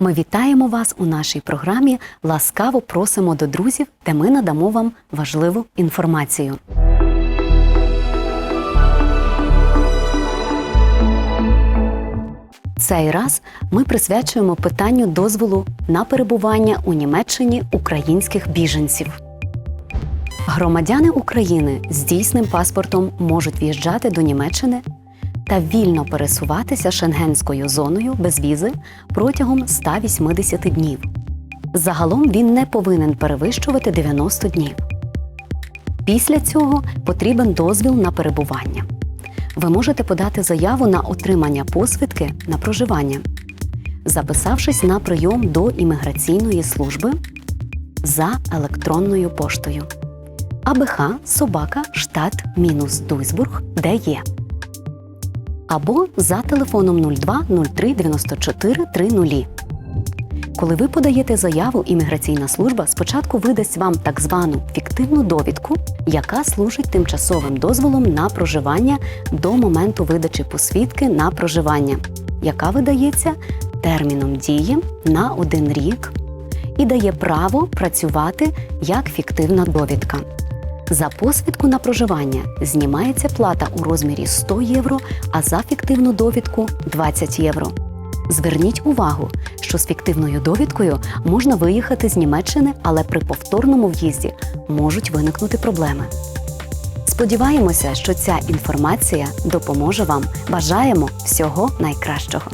Ми вітаємо вас у нашій програмі. Ласкаво просимо до друзів, де ми надамо вам важливу інформацію. Цей раз ми присвячуємо питанню дозволу на перебування у Німеччині українських біженців. Громадяни України з дійсним паспортом можуть в'їжджати до Німеччини та вільно пересуватися шенгенською зоною без візи протягом 180 днів. Загалом він не повинен перевищувати 90 днів. Після цього потрібен дозвіл на перебування. Ви можете подати заяву на отримання посвідки на проживання, записавшись на прийом до імміграційної служби за електронною поштою абх собака штат мінус Дуйсбург, де є. Або за телефоном 02 03 94 30. Коли ви подаєте заяву, імміграційна служба спочатку видасть вам так звану фіктивну довідку, яка служить тимчасовим дозволом на проживання до моменту видачі посвідки на проживання, яка видається терміном дії на один рік і дає право працювати як фіктивна довідка. За посвідку на проживання знімається плата у розмірі 100 євро, а за фіктивну довідку 20 євро. Зверніть увагу, що з фіктивною довідкою можна виїхати з Німеччини, але при повторному в'їзді можуть виникнути проблеми. Сподіваємося, що ця інформація допоможе вам. Бажаємо всього найкращого.